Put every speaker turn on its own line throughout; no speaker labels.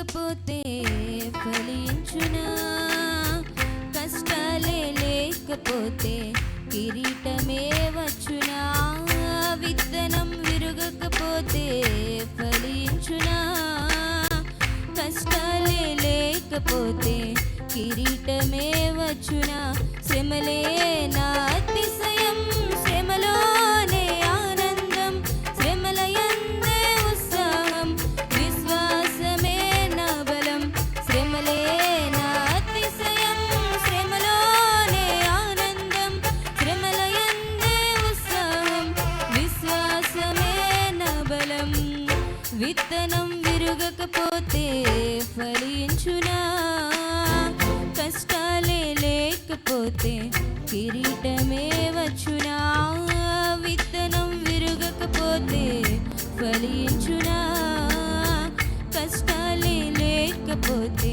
లేకపోతే ఫలించునా? కష్టాలే లేకపోతే కిరీటమే వచ్చునా? విత్తనం విరగకపోతే ఫలించునా? కష్టాలే లేకపోతే కిరీటమే వచ్చునా? శ్రమలే నాతి విత్తనం విరుగకపోతే ఫలించునా? కష్టాలే లేకపోతే కిరీటమే వచ్చునా? విత్తనం విరుగకపోతే ఫలించునా? కష్టాలే లేకపోతే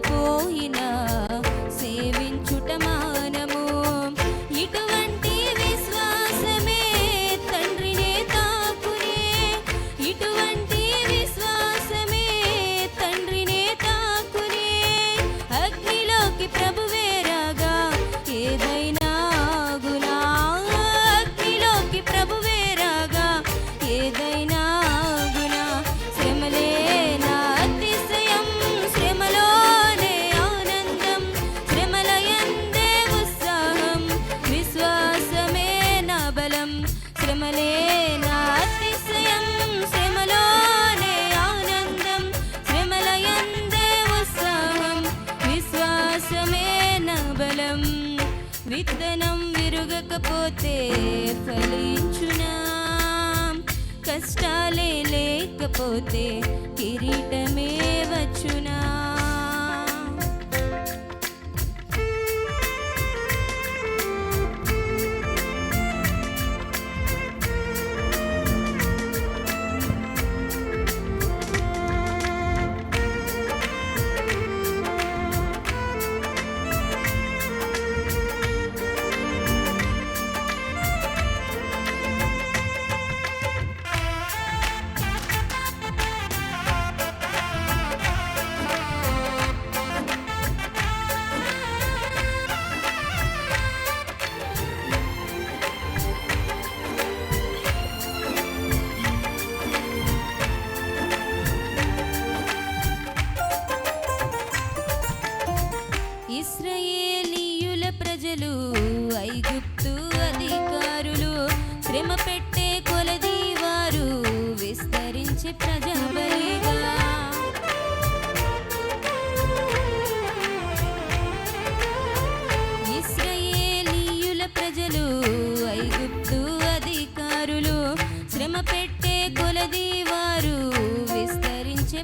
不。విశ్వాసమే బలం. విత్తనం విరగకపోతే ఫలించునా. కష్టాలే లేకపోతే కిరీటమే వచ్చునా. ప్రజాబలి వారు విస్తరించే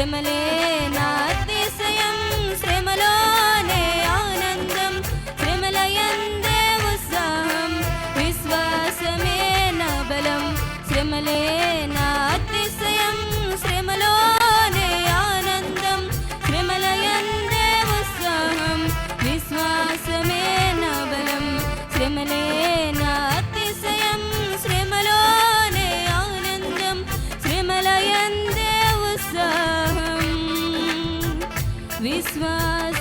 శ్రమలే నాతిశయం శ్రమలోనే ఆనందం. శ్రమలయందే ఉత్సాహం. విశ్వాసమే నా బలం. శ్రమలే сваз